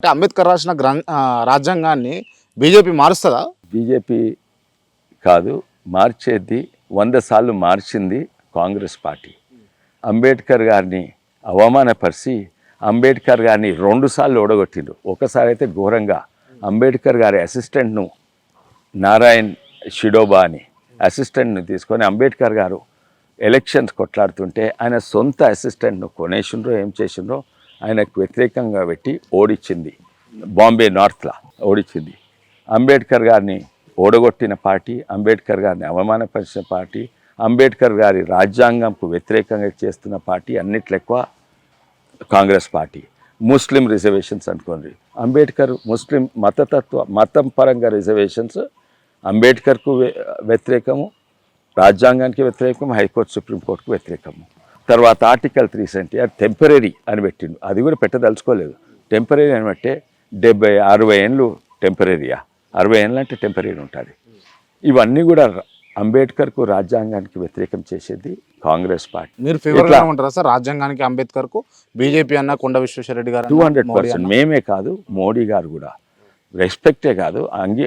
అంటే అంబేద్కర్ రాసిన రాజ్యాంగాన్ని బీజేపీ మారుస్తుందా? బీజేపీ కాదు మార్చేది వంద సార్లు మార్చింది కాంగ్రెస్ పార్టీ. అంబేద్కర్ గారిని అవమానపరిచి అంబేద్కర్ గారిని రెండుసార్లు ఓడగొట్టిండు ఒకసారి అయితే ఘోరంగా అంబేద్కర్ గారి అసిస్టెంట్ను నారాయణ్ షిడోబా అని అసిస్టెంట్ని తీసుకొని అంబేద్కర్ గారు ఎలక్షన్స్ కొట్లాడుతుంటే ఆయన సొంత అసిస్టెంట్ను కొనేసిండ్రో ఏం చేసిండ్రో ఆయనకు వ్యతిరేకంగా పెట్టి ఓడించింది బాంబే నార్త్లా ఓడించింది అంబేద్కర్ గారిని ఓడగొట్టిన పార్టీ అంబేద్కర్ గారిని అవమానపరిచిన పార్టీ అంబేద్కర్ గారి రాజ్యాంగంకు వ్యతిరేకంగా చేస్తున్న పార్టీ అన్నిట్లెక్కువ కాంగ్రెస్ పార్టీ. ముస్లిం రిజర్వేషన్స్ అనుకోండి. అంబేద్కర్ ముస్లిం మతతత్వ మతం పరంగా రిజర్వేషన్స్ అంబేద్కర్కు వ్యతిరేకము రాజ్యాంగానికి వ్యతిరేకం హైకోర్టు సుప్రీంకోర్టుకు వ్యతిరేకము. తర్వాత ఆర్టికల్ త్రీ సెవెంటీ అది టెంపరీ అని పెట్టిండు. అది కూడా పెట్టదలుచుకోలేదు. టెంపరీ అని బట్టే డెబ్బై అరవై ఏళ్ళు టెంపరీయా అరవై ఏళ్ళు అంటే టెంపరీ ఉంటుంది. ఇవన్నీ కూడా అంబేద్కర్కు రాజ్యాంగానికి వ్యతిరేకం చేసేది కాంగ్రెస్ పార్టీ. మీరు ఫేవర్గా ఉంటారా సార్? రాజ్యాంగానికి అంబేద్కర్కు బీజేపీ అన్న కొండ విశ్వేశ్వరరెడ్డి గారు టూ హండ్రెడ్ పర్సెంట్. మేమే కాదు మోడీ గారు కూడా. రెస్పెక్టే కాదు అంగీ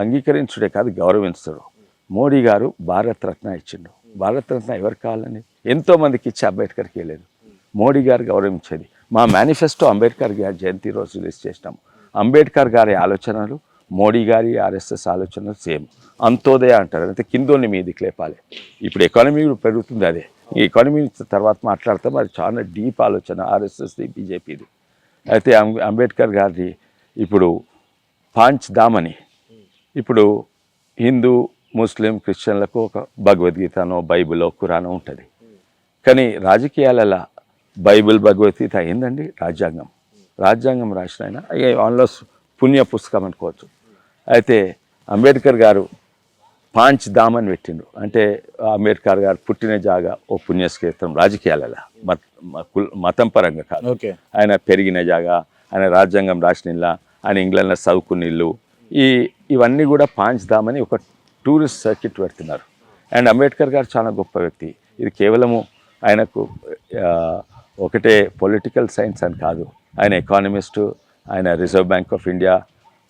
అంగీకరించుడే కాదు గౌరవించడు మోడీ గారు భారత్ రత్న ఇచ్చిండు. భారతరత్న ఎవరు కావాలని ఎంతోమందికి ఇచ్చి అంబేద్కర్కి వెళ్ళలేదు మోడీ గారు గౌరవించేది. మా మేనిఫెస్టో అంబేద్కర్ గారి జయంతి రోజు రిలీజ్ చేసినాము అంబేద్కర్ గారి ఆలోచనలు మోడీ గారి ఆర్ఎస్ఎస్ ఆలోచనలు సేమ్. అంతోదయ అంటారు. అయితే కిందోని మీది క్లేపాలి ఇప్పుడు ఎకానమీ పెరుగుతుంది అదే. ఈ ఎకానమీ తర్వాత మాట్లాడతాం అది చాలా డీప్ ఆలోచన ఆర్ఎస్ఎస్ది బీజేపీది. అయితే అంబ- అంబేద్కర్ గారిది ఇప్పుడు పాంచ్ దామని ఇప్పుడు హిందూ ముస్లిం క్రిస్టియన్లకు ఒక భగవద్గీతనో బైబిలో ఖురానో ఉంటుంది. కానీ రాజకీయాలలో బైబిల్ భగవద్గీత ఏందండి? రాజ్యాంగం. రాజ్యాంగం రాసిన ఆయన. ఆన్లో పుణ్య పుస్తకం అనుకోవచ్చు. అయితే అంబేద్కర్ గారు పాంచ్ ధామ్ అని పెట్టిండు అంటే అంబేద్కర్ గారు పుట్టిన జాగా ఓ పుణ్యక్షేత్రం రాజకీయాలలో. మత మ- కుల- మతం పరంగా కాదు. ఆయన పెరిగిన జాగా ఆయన రాజ్యాంగం రాసిన ఆయన ఇంగ్లాండ్లో చదువుకున్న ఇల్లు ఈ ఇవన్నీ కూడా పాంచ్ ధామ్ అని ఒక టూరిస్ట్ సర్కిట్ పెడుతున్నారు. అండ్ అంబేద్కర్ గారు చాలా గొప్ప వ్యక్తి. ఇది కేవలము ఆయనకు ఒకటే పొలిటికల్ సైన్స్ అని కాదు. ఆయన ఎకానమిస్టు ఆయన రిజర్వ్ బ్యాంక్ ఆఫ్ ఇండియా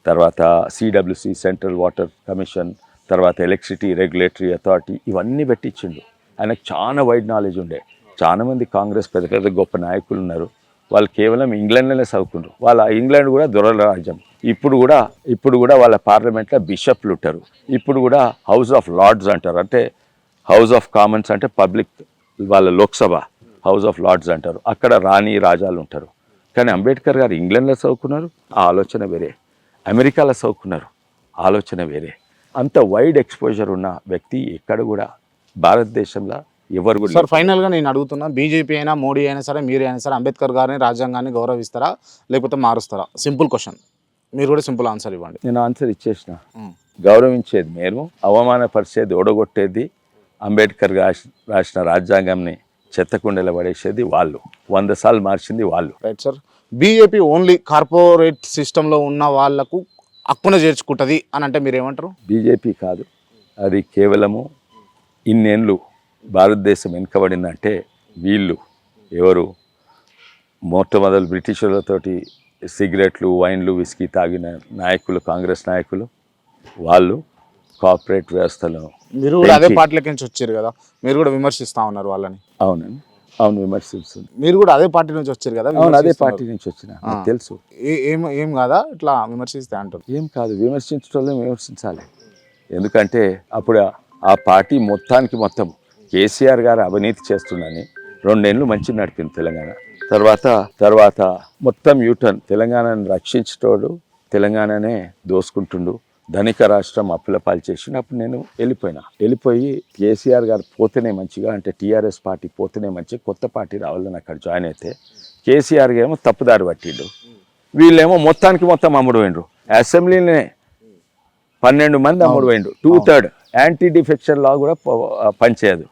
తర్వాత సిడబ్ల్యూసి సెంట్రల్ వాటర్ కమిషన్ తర్వాత ఎలక్ట్రిసిటీ రెగ్యులేటరీ అథారిటీ ఇవన్నీ పెట్టించిండు. ఆయనకు చాలా వైడ్ నాలెడ్జ్ ఉండే. చాలా మంది కాంగ్రెస్ పెద్ద పెద్ద గొప్ప నాయకులు ఉన్నారు. వాళ్ళు కేవలం ఇంగ్లాండ్లోనే చదువుకున్నారు వాళ్ళ ఇంగ్లాండ్ కూడా దొరల రాజ్యం. ఇప్పుడు కూడా ఇప్పుడు కూడా వాళ్ళ పార్లమెంట్లో బిషప్లు ఉంటారు. ఇప్పుడు కూడా హౌస్ ఆఫ్ లార్డ్స్ అంటారు. అంటే హౌస్ ఆఫ్ కామన్స్ అంటే పబ్లిక్ వాళ్ళ లోక్సభ హౌస్ ఆఫ్ లార్డ్స్ అంటారు. అక్కడ రాణి రాజాలు ఉంటారు. కానీ అంబేద్కర్ గారు ఇంగ్లాండ్లో చదువుకున్నారు. ఆ ఆలోచన వేరే. అమెరికాలో చదువుకున్నారు. ఆలోచన వేరే. అంత వైడ్ ఎక్స్పోజర్ ఉన్న వ్యక్తి ఎక్కడ కూడా భారతదేశంలో ఎవరు కూడా సార్ ఫైనల్గా నేను అడుగుతున్నా బీజేపీ అయినా మోడీ అయినా సరే మీరు అయినా సరే అంబేద్కర్ గారిని రాజ్యాంగాన్ని గౌరవిస్తారా లేకపోతే మారుస్తారా? Simple question. మీరు కూడా సింపుల్ ఆన్సర్ ఇవ్వండి. నేను ఆన్సర్ ఇచ్చేసిన. గౌరవించేది మేము అవమానపరిచేది ఓడగొట్టేది అంబేద్కర్ రాసి రాసిన రాజ్యాంగంని చెత్తకుండలో పడేసేది వాళ్ళు. వంద సార్లు మార్చింది వాళ్ళు. Right sir BJP only corporate సిస్టంలో ఉన్న వాళ్ళకు హక్కున చేర్చుకుంటుంది అని అంటే మీరు ఏమంటారు బీజేపీ కాదు. అది కేవలము ఇన్నేళ్ళు భారతదేశం వెనుకబడిందంటే వీళ్ళు ఎవరు? మొట్టమొదలు బ్రిటిషర్లతోటి సిగరెట్లు వైన్లు విస్కీ తాగిన నాయకులు కాంగ్రెస్ నాయకులు వాళ్ళు కార్పొరేట్ వ్యవస్థలో మీరు కూడా అదే పార్టీలకి నుంచి వచ్చారు కదా. మీరు కూడా విమర్శిస్తా ఉన్నారు వాళ్ళని. అవునండి. అవును విమర్శిస్తుంది మీరు కూడా అదే పార్టీ నుంచి వచ్చారు కదా అవును అదే. పార్టీ నుంచి వచ్చిన. తెలుసు. ఏ- ఏం కాదా? ఇట్లా విమర్శిస్తే అంటారు. ఏం కాదు విమర్శించడం విమర్శించాలి. ఎందుకంటే అప్పుడు ఆ- పార్టీ మొత్తానికి మొత్తం కేసీఆర్ గారు అవినీతి చేస్తుండని రెండేళ్ళు మంచి నడిపింది తెలంగాణ. తర్వాత తర్వాత మొత్తం యూటర్న్ తెలంగాణను రక్షించేటోడు తెలంగాణనే దోసుకుంటుండు. ధనిక రాష్ట్రం అప్పుల పాలు చేసిండు అప్పుడు నేను వెళ్ళిపోయినా. వెళ్ళిపోయి కేసీఆర్ గారు పోతేనే మంచిగా అంటే టీఆర్ఎస్ పార్టీ పోతేనే మంచి కొత్త పార్టీ రావాలని అక్కడ జాయిన్ అయితే కేసీఆర్ ఏమో తప్పుదారి పట్టిండు. వీళ్ళేమో మొత్తానికి మొత్తం అమ్ముడు పోయిండ్రు. అసెంబ్లీనే పన్నెండు మంది అమ్ముడు పోయిండ్రు. Two third anti defection law కూడా పనిచేయదు.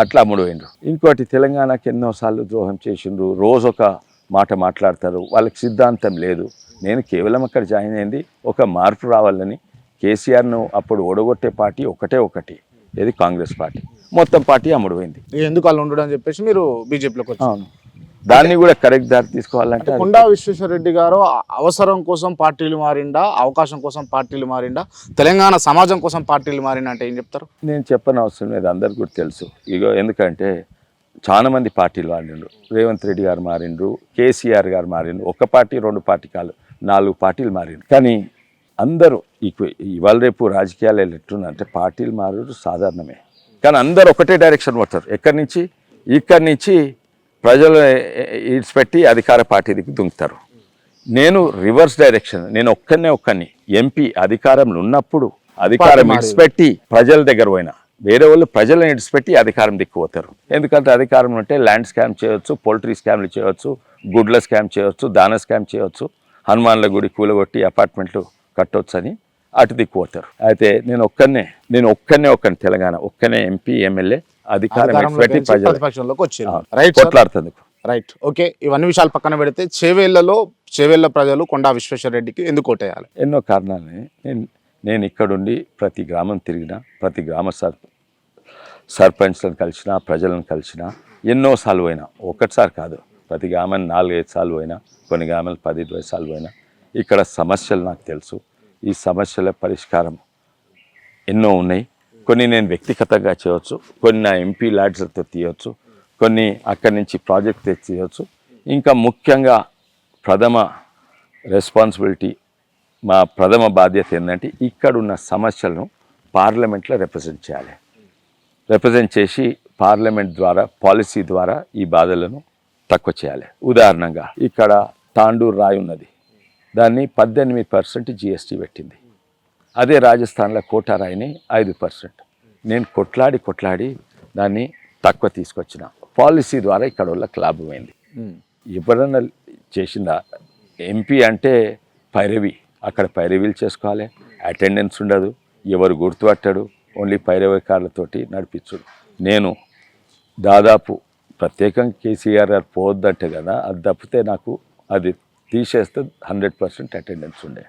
అట్లా అమ్ముడు పోయిండ్రు. ఇంకోటి తెలంగాణకి ఎన్నోసార్లు ద్రోహం చేసిండ్రు. రోజు ఒక మాట మాట్లాడతారు. వాళ్ళకి సిద్ధాంతం లేదు. నేను కేవలం అక్కడ జాయిన్ అయింది. ఒక మార్పు రావాలని కేసీఆర్ను అప్పుడు ఓడగొట్టే పార్టీ ఒకటే ఒకటి. ఇది కాంగ్రెస్ పార్టీ. మొత్తం పార్టీ అమ్ముడు పోయింది. ఎందుకు వాళ్ళు ఉండడం అని చెప్పేసి మీరు బీజేపీలోకి వచ్చారు. అవును. దాన్ని కూడా కరెక్ట్ దారి తీసుకోవాలంటే కొండా విశ్వేశ్వరరెడ్డి గారు అవసరం కోసం పార్టీలు మారిండా? అవకాశం కోసం పార్టీలు మారిండా? తెలంగాణ సమాజం కోసం పార్టీలు మారిండా అంటే ఏం చెప్తారు? నేను చెప్పని అవసరం లేదు అందరికి కూడా తెలుసు. ఇగో ఎందుకంటే చాలా మంది పార్టీలు మారిండ్రు. రేవంత్ రెడ్డి గారు మారిండ్రు కేసీఆర్ గారు మారిండ్రు. ఒక పార్టీ రెండు పార్టీ కాదు నాలుగు పార్టీలు మారిండ్రు. కానీ అందరూ ఇవాళ రేపు రాజకీయాలు ఎట్లున్నాయంటే పార్టీలు మారు సాధారణమే. కానీ అందరూ ఒకటే డైరెక్షన్ పడతారు. ఎక్కడి నుంచి? ఇక్కడి నుంచి ప్రజలు ఇడిచిపెట్టి అధికార పార్టీ దిక్కు దుంకుతారు నేను రివర్స్ డైరెక్షన్ నేను ఒక్కనే ఒక్కని ఎంపీ అధికారంలో ఉన్నప్పుడు అధికారం. ఇడిచిపెట్టి ప్రజల దగ్గర పోయినా వేరే వాళ్ళు ప్రజలను ఇడిచిపెట్టి అధికారం దిక్కుపోతారు ఎందుకంటే అధికారం ఉంటే ల్యాండ్ స్కామ్ చేయొచ్చు పోల్ట్రీ స్కామ్లు చేయొచ్చు గుడ్ల స్కామ్ చేయొచ్చు దాన స్కామ్ చేయొచ్చు హనుమాన్ల గుడి కూలగొట్టి అపార్ట్మెంట్లు కట్టొచ్చు అని అటు దిక్కుపోతారు అయితే నేను ఒక్కనే నేను ఒక్కనే ఒక్కని తెలంగాణ ఒక్కనే ఎంపీ ఎమ్మెల్యే అధికారం ప్రతిపక్షంలోకి వచ్చారు రైట్ కొట్లాడుతుంది రైట్. ఓకే ఇవన్నీ విషయాలు పక్కన పెడితే చేవేళ్ళలో చేవేళ్ళ ప్రజలు కొండా విశ్వేశ్వరరెడ్డికి ఎందుకు ఓటేయాలి? ఎన్నో కారణాలని నేను నేను ఇక్కడుండి ప్రతి గ్రామం తిరిగిన ప్రతి గ్రామ సర్ సర్పంచ్లను కలిసిన ప్రజలను కలిసిన ఎన్నోసార్లు పోయినా ఒకటిసారి కాదు ప్రతి గ్రామాన్ని నాలుగైదు సార్లు పోయినా కొన్ని గ్రామాలు పది ఇరవై సార్లు పోయినా ఇక్కడ సమస్యలు నాకు తెలుసు. ఈ సమస్యల పరిష్కారం ఎన్నో ఉన్నాయి. కొన్ని నేను వ్యక్తిగతంగా చేయవచ్చు కొన్ని నా ఎంపీ ల్యాడ్స్తో తీయవచ్చు కొన్ని అక్కడి నుంచి ప్రాజెక్ట్ తెచ్చి తీయవచ్చు. ఇంకా ముఖ్యంగా ప్రథమ రెస్పాన్సిబిలిటీ మా ప్రథమ బాధ్యత ఏంటంటే ఇక్కడున్న సమస్యలను పార్లమెంట్లో రిప్రజెంట్ చేయాలి. రిప్రజెంట్ చేసి పార్లమెంట్ ద్వారా పాలసీ ద్వారా ఈ బాధలను తక్కువ చేయాలి. ఉదాహరణగా ఇక్కడ తాండూరు రాయి ఉన్నది. దాన్ని పద్దెనిమిది పర్సెంట్ జిఎస్టీ పెట్టింది. అదే రాజస్థాన్లో కోటా రాయిని ఐదు పర్సెంట్. నేను కొట్లాడి కొట్లాడి దాన్ని తక్కువ తీసుకొచ్చిన. పాలసీ ద్వారా ఇక్కడ వాళ్ళకి లాభమైంది ఎవరన్నా చేసిందా? ఎంపీ అంటే పైరవి. అక్కడ పైరవీలు చేసుకోవాలి. అటెండెన్స్ ఉండదు. ఎవరు గుర్తుపట్టాడు. ఓన్లీ పైరవికారులతోటి నడిపించుడు. నేను దాదాపు ప్రత్యేకంగా కేసీఆర్ గారు పోవద్దంటే కదా అది తప్పితే నాకు అది తీసేస్తే హండ్రెడ్ పర్సెంట్ అటెండెన్స్ ఉండే.